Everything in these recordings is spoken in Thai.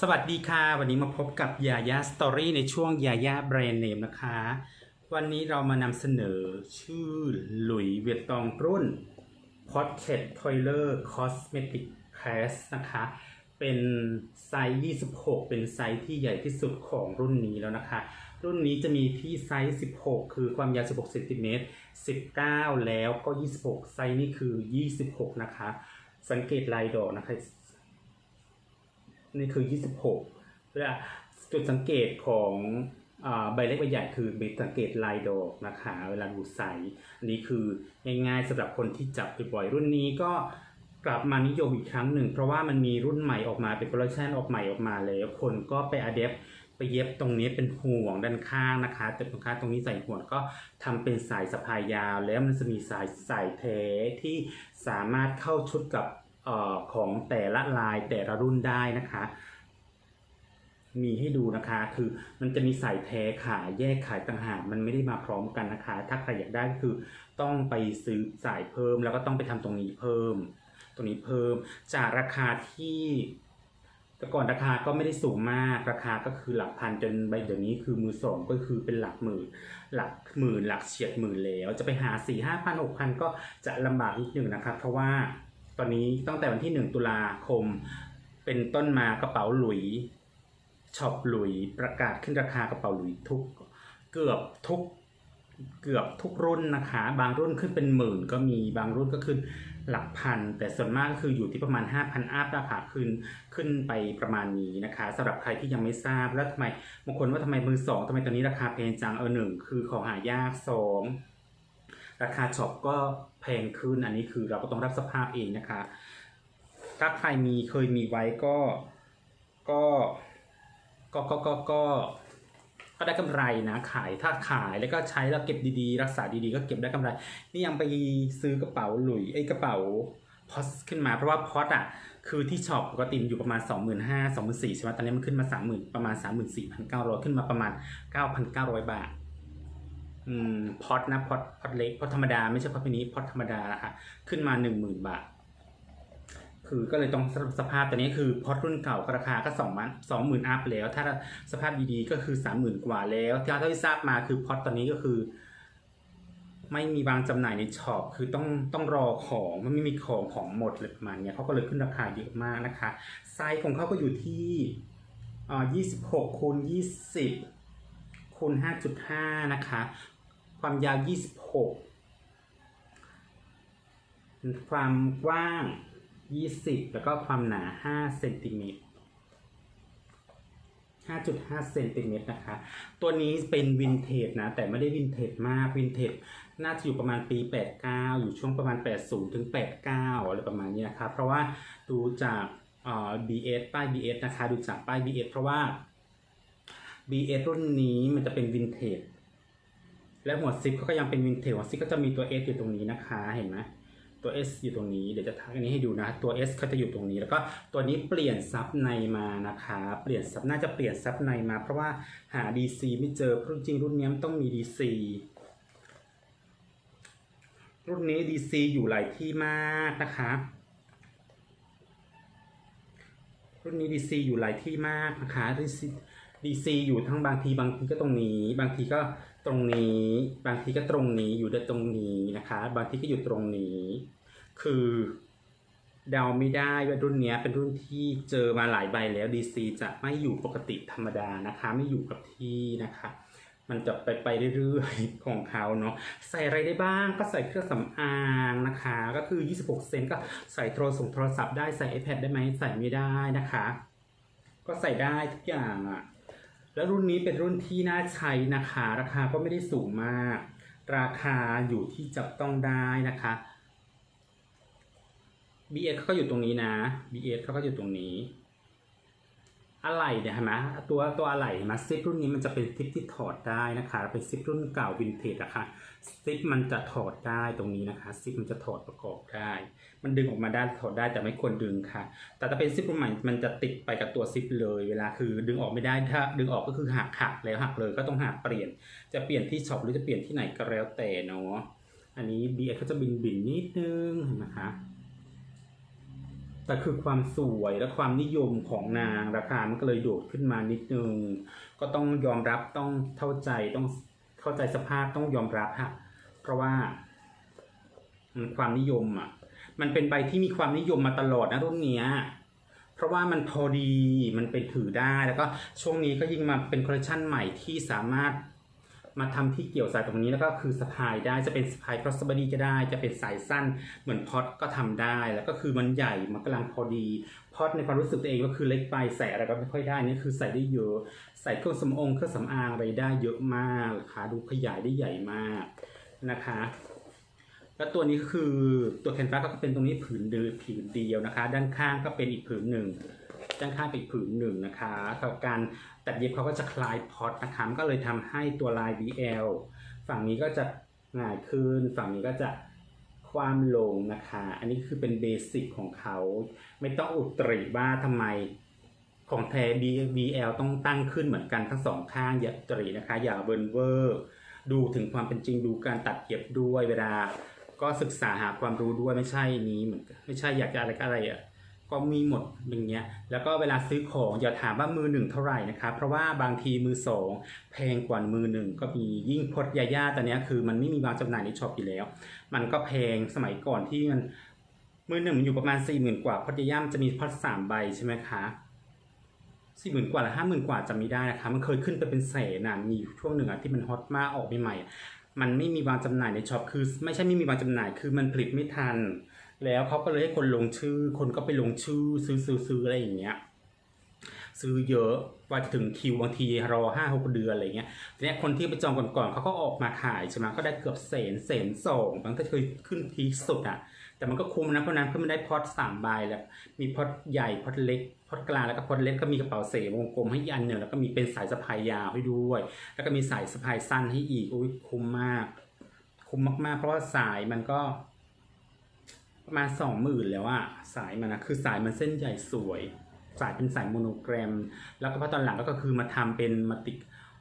สวัสดีค่ะ วันนี้มาพบกับยายาสตอรี่ในช่วงยายาแบรนด์เนมนะคะ วันนี้เรามานำเสนอชื่อหลุยเวียตตองรุ่น Pocket Toiler Cosmetic Class นะคะ เป็นไซส์ 26 เป็นไซส์ที่ใหญ่ที่สุดของรุ่นนี้แล้วนะคะ รุ่นนี้จะมีที่ไซส์ 16 คือความยาว 16เซนติเมตร 19 แล้วก็ 26 ไซส์นี่คือ 26 นะคะ สังเกตลายดอกนะคะ นี่คือ 26เวลาจุดสังเกตของอใบเล็กใบใหญ่คือใบสังเกตลายดอกนะคะ เวลาดูใสอันนี้คือง่ายๆสำหรับคนที่จับบ่อยๆรุ่นนี้ก็กลับมานิยมอีกครั้งหนึ่ง เพราะว่ามันมีรุ่นใหม่ออกมาเป็นโปรดักชันออกใหม่ออกมาแล้วคนก็ไปอะเดปไปเย็บตรงนี้เป็นห่วงด้านข้างนะคะ แต่ตรงข้างตรงนี้ใส่ห่วงก็ทำเป็นสายสะพายยาว แล้วมันจะมีสายสายแท้ที่สามารถเข้าชุดกับ ออของแต่ละลายแต่ละรุ่นได้นะคะ มีให้ดูนะคะ คือมันจะมีสายแท้ขายแยกขายต่างหากมันไม่ได้มาพร้อมกันนะคะ ถ้าใครอยากได้ก็คือต้องไปซื้อสายเพิ่ม แล้วก็ต้องไปทำตรงนี้เพิ่ม ตรงนี้เพิ่ม จากราคาที่แต่ก่อนราคาก็ไม่ได้สูงมาก ราคาก็คือหลักพันจนใบเดี๋ยวนี้คือมือสองก็คือเป็นหลักหมื่น หลักหมื่นหลักเฉียดหมื่นแล้ว จะไปหาสี่ห้าพันหกพันก็จะลำบากนิดหนึ่งนะครับ เพราะว่า ตอนนี้ตั้งแต่วันที่หนึ่งตุลาคม เป็นต้นมากระเป๋าหลุยช็อปหลุยประกาศขึ้นราคากระเป๋าหลุยทุกเกือบทุกเกือบทุกรุ่นนะคะ บางรุ่นขึ้นเป็นหมื่น ก็มีบางรุ่นก็ขึ้นหลักพัน แต่ส่วนมากก็คืออยู่ที่ประมาณ 5,000อัพราคาขึ้นขึ้นไปประมาณนี้นะคะสำหรับใครที่ยังไม่ทราบแล้วทำไมบางคนว่าทำไมมือสองทำไมตอนนี้ราคาแพงจังเออหนึ่งคือของหายากสอง ราคาช็อปก็แพงขึ้นอันนี้คือเราก็ต้องรับสภาพเองนะคะ ถ้าใครมีเคยมีไว้ก็ก็ก็ก็ก็ก็ก็ได้กำไรนะขายถ้าขายแล้วก็ใช้แล้วเก็บดีๆ รักษาดีๆ ก็เก็บได้กำไร นี่ยังไปซื้อกระเป๋าหลุยไอ้กระเป๋าพอสขึ้นมาเพราะว่าพอสอะคือที่ช็อปปกติมอยู่ประมาณ 2 5 0 0 0 2 4 0 0ใช่ไหมตอนนี้มันขึ้นมา 30,000 ประมาณ 34,900 ขึ้นมาประมาณ 9,900 บาทอืม พอตนะพอตพอตเล็กพอตธรรมดาไม่ใช่พอตมินิพอตธรรมดานะคะขึ้นมา10,000บาท คือก็เลยต้องสภาพตัวนี้คือพอตรุ่นเก่าราคาก็สองมันสองหมื่นอัพแล้ว ถ้าสภาพดีๆก็คือสามหมื่นกว่าแล้วที่เท่าที่ทราบมาคือพอตตอนนี้ก็คือ ไม่มีวางจำหน่ายในช็อปคือต้องต้องรอของมันไม่มีของของหมดเลยประมาณเนี้ยเขาก็เลยขึ้นราคาเยอะมากนะคะไซส์ของเขาก็อยู่ที่อ่ายี่สิบหกคูณยี่สิบคูณห้าจุดห้านะคะ ความยาวยี่สิบหกความกว้าง 20 แล้วก็ความหนา 5 เซนติเมตร5.5เซนติเมตรนะคะ ตัวนี้เป็นวินเทจนะ แต่ไม่ได้วินเทจมาก วินเทจน่าจะอยู่ประมาณปี 89 อยู่ช่วงประมาณ 80 ถึง 89 อะไรประมาณนี้นะครับเพราะว่าดูจากเอ่อ BS ป้าย BS นะคะ ดูจากป้าย BS เพราะว่า BS รุ่นนี้มันจะเป็นวินเทจ และหัวซิปก็ยังเป็นวินเทจหัวซิปก็จะมีตัว S อยู่ตรงนี้นะคะเห็นไหมตัว S อยู่ตรงนี้เดี๋ยวจะทักอันนี้ให้ดูนะ ตัว S เขาจะอยู่ตรงนี้ แล้วก็ตัวนี้เปลี่ยนซับในมานะคะ เปลี่ยนซับน่าจะเปลี่ยนซับในมา เพราะว่าหา DC ไม่เจอเพราะจริงรุ่นนี้มันต้องมี DC รุ่นนี้ DC อยู่หลายที่มากนะคะรุ่นนี้ DC อยู่หลายที่มากนะคะ DC DC อยู่ทั้งบางทีบางทีก็ตรงนี้ บางทีก็ตรงนี้ บางทีก็ตรงนี้อยู่ได้ตรงนี้นะคะ บางทีก็อยู่ตรงนี้ คือเดาไม่ได้ว่ารุ่นเนี้ยเป็นรุ่นที่เจอมาหลายใบแล้ว DC จะไม่อยู่ปกติธรรมดานะคะ ไม่อยู่กับที่นะคะ มันจะไปไปเรื่อยๆของเขาเนาะใส่อะไรได้บ้างก็ใส่เครื่องสำอางนะคะ ก็คือ 26 เซนก็ใส่โทรส่งโทรศัพท์ได้ใส่ iPad ได้ไหมใส่ไม่ได้นะคะ ก็ใส่ได้ทุกอย่างอะ่ะ แล้วรุ่นนี้เป็นรุ่นที่น่าใช้นะคะ ราคาก็ไม่ได้สูงมาก ราคาอยู่ที่จับต้องได้นะคะ BS เขาก็อยู่ตรงนี้นะ BS เขาก็อยู่ตรงนี้ อะไรเนี่ยเห็นไหมตัวตัวอะไรเห็นไหมซิปรุ่นนี้มันจะเป็นซิปที่ถอดได้นะคะ เป็นซิปรุ่นเก่าวินเทจอะคะซิปมันจะถอดได้ตรงนี้นะคะซิปมันจะถอดประกอบได้ มันดึงออกมาได้ถอดได้แต่ไม่ควรดึงค่ะ แต่ถ้าเป็นซิปรุ่นใหม่มันจะติดไปกับตัวซิปเลย เวลาคือดึงออกไม่ได้ถ้า ดึงออกก็คือหักหักแล้วหักเลยก็ต้องหักเปลี่ยน จะเปลี่ยนที่ช็อปหรือจะเปลี่ยนที่ไหนก็แล้วแต่เนาะอันนี้ BS เขาจะบินบินนิดนึงเห็นไหมคะ แต่คือความสวยและความนิยมของนางราคามันก็เลยโดดขึ้นมานิดนึง ก็ต้องยอมรับต้องเข้าใจต้องเข้าใจสภาพต้องยอมรับฮะเพราะว่ามันความนิยมอะ มันเป็นใบที่มีความนิยมมาตลอดนะรุ่นเนี้ยเพราะว่ามันพอดีมันเป็นถือได้แล้วก็ช่วงนี้ก็ยิ่งมาเป็นคอลเลคชันใหม่ที่สามารถ มาทำที่เกี่ยวสายตรงนี้แล้วก็คือสะพายได้จะเป็นสะพายครอสบอดี้ก็ได้ จะเป็นสายสั้นเหมือนพอตก็ทำได้ แล้วก็คือมันใหญ่มันกำลังพอดี พอตในความรู้สึกตัวเองก็คือเล็กไปใส่อะไรก็ไม่ค่อยได้นี่คือใส่ได้เยอะใส่เครื่องสำอางเครื่องสำอางอะไรได้เยอะมากนะคะดูขยายได้ใหญ่มากนะคะแล้วตัวนี้ก็คือตัวแคนวาสก็เป็นตรงนี้ผืนเดียวผืนเดียวนะคะ ด้านข้างก็เป็นอีกผืนหนึ่ง ด้านข้างเป็นอีกผืนหนึ่งนะคะกับการตัดเย็บเขาก็จะคลายพอตนะคะมันก็เลยทำให้ตัวลาย BL ฝั่งนี้ก็จะง่ายขึ้น ฝั่งนี้ก็จะความลงนะคะ อันนี้คือเป็นเบสิกของเขา ไม่ต้องอุตริว่าทำไมของแท้ BL ต้องตั้งขึ้นเหมือนกันทั้งสองข้างอย่าอุตรินะคะ อย่าเวิร์นเวอร์ ดูถึงความเป็นจริงดูการตัดเย็บด้วยเวลา ก็ศึกษาหาความรู้ด้วยไม่ใช่นี้เหมือนไม่ใช่อยากจะอะไรก็อะไรอะ ก็มีหมดอย่างเงี้ย แล้วก็เวลาซื้อของอย่าถามว่ามือหนึ่งเท่าไหร่นะครับ เพราะว่าบางทีมือสองแพงกว่ามือหนึ่งก็มียิ่งพดยาย่าตอนเนี้ยคือมันไม่มีวางจำหน่ายในช็อปอยู่แล้ว มันก็แพงสมัยก่อนที่มันมือหนึ่งมันอยู่ประมาณสี่หมื่นกว่าพดยาย่ามันจะมีพดสามใบใช่ไหมคะสี่หมื่นกว่าหรือห้าหมื่นกว่าจำไม่ได้นะคะ มันเคยขึ้นไปเป็นแสนนะมีช่วงหนึ่งอะที่มันฮอตมากออกใหม่ๆมันไม่มีวางจำหน่ายในช็อปคือ ไม่ใช่ไม่มีวางจำหน่ายคือมันผลิตไม่ทัน แล้วเขาก็เลยให้คนลงชื่อ คนก็ไปลงชื่อซื้อซื้อซื้ออะไรอย่างเงี้ย ซื้อเยอะกว่าจะถึงคิวบางทีรอห้าหกเดือนอะไรเงี้ยทีเนี้ยคนที่ไปจองก่อนๆเขาก็ออกมาขายใช่ไหมก็ได้เกือบเศนเศนสองบางทีเคยขึ้นพีสุดอะ แต่มันก็คุ้มนะเพราะนั้นเพื่อมันได้พอตสามใบแล้ว มีพอตใหญ่พอตเล็กพอตกลางแล้วก็พอตเล็กก็มีกระเป๋าเสวงกลมให้อันหนึ่งแล้วก็มีเป็นสายสะพายยาวให้ด้วย แล้วก็มีสายสะพายสั้นให้อีกอุ้ยคุ้มมาก คุ้มมากๆ เพราะว่าสายมันก็ ประมาณสองหมื่นแล้วอะสายมันนะคือสายมันเส้นใหญ่สวย สายเป็นสายโมโนแกรม แล้วก็พอตอนหลังก็คือมาทำเป็นมาติก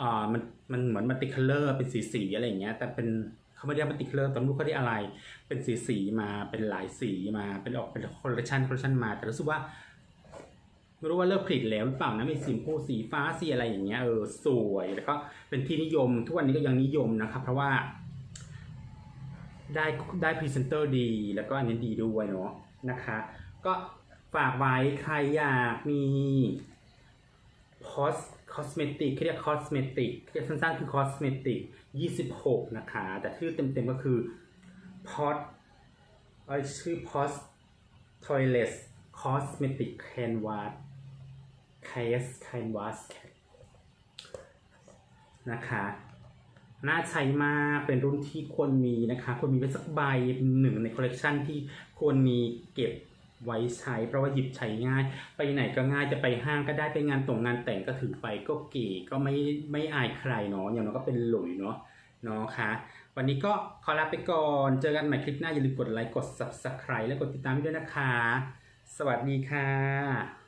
อ่ามันมันเหมือนมาติคัลเลอร์เป็นสีสีอะไรอย่างเงี้ยแต่เป็นเขาไม่ได้มาติคัลเลอร์ตอนรู้เขาได้อะไร เป็นสีสีมาเป็นหลายสีมาเป็นออกเป็นคอลเลคชันคอลเลคชันมา แต่รู้สึกว่าไม่รู้ว่าเลิกผลิตแล้วหรือเปล่านะมีสีชมพูสีฟ้าสีอะไรอย่างเงี้ยเออสวยแล้วก็เป็นที่นิยม ทุกวันนี้ก็ยังนิยมนะครับเพราะว่า ได้ได้พรีเซนเตอร์ดี แล้วก็อันนี้ดีด้วยเนาะนะคะ ก็ฝากไว้ใครอยากมีพอสคอสเมติกเรียกคอสเมติกเรียกสั้นๆคือคอสเมติก26 นะคะ แต่ชื่อเต็มๆก็คือพอสเอ้ชื่อพอส toilet cosmetic canvas case canvas นะคะ น่าใช้มากเป็นรุ่นที่ควรมีนะคะ ควรมีไว้สักใบหนึ่งในคอลเลกชันที่ควรมีเก็บไว้ใช้ เพราะว่าหยิบใช้ง่าย ไปไหนก็ง่ายจะไปห้างก็ได้ไปงานตรงงานแต่งก็ถือไปก็เก๋ก็ไม่ไม่อายใครเนาะอย่างน้อยก็เป็นหลุยเนาะเนาะค่ะวันนี้ก็ขอลาไปก่อน เจอกันใหม่คลิปหน้าอย่าลืมกดไลค์กด subscribe และกดติดตามด้วยนะคะ สวัสดีค่ะ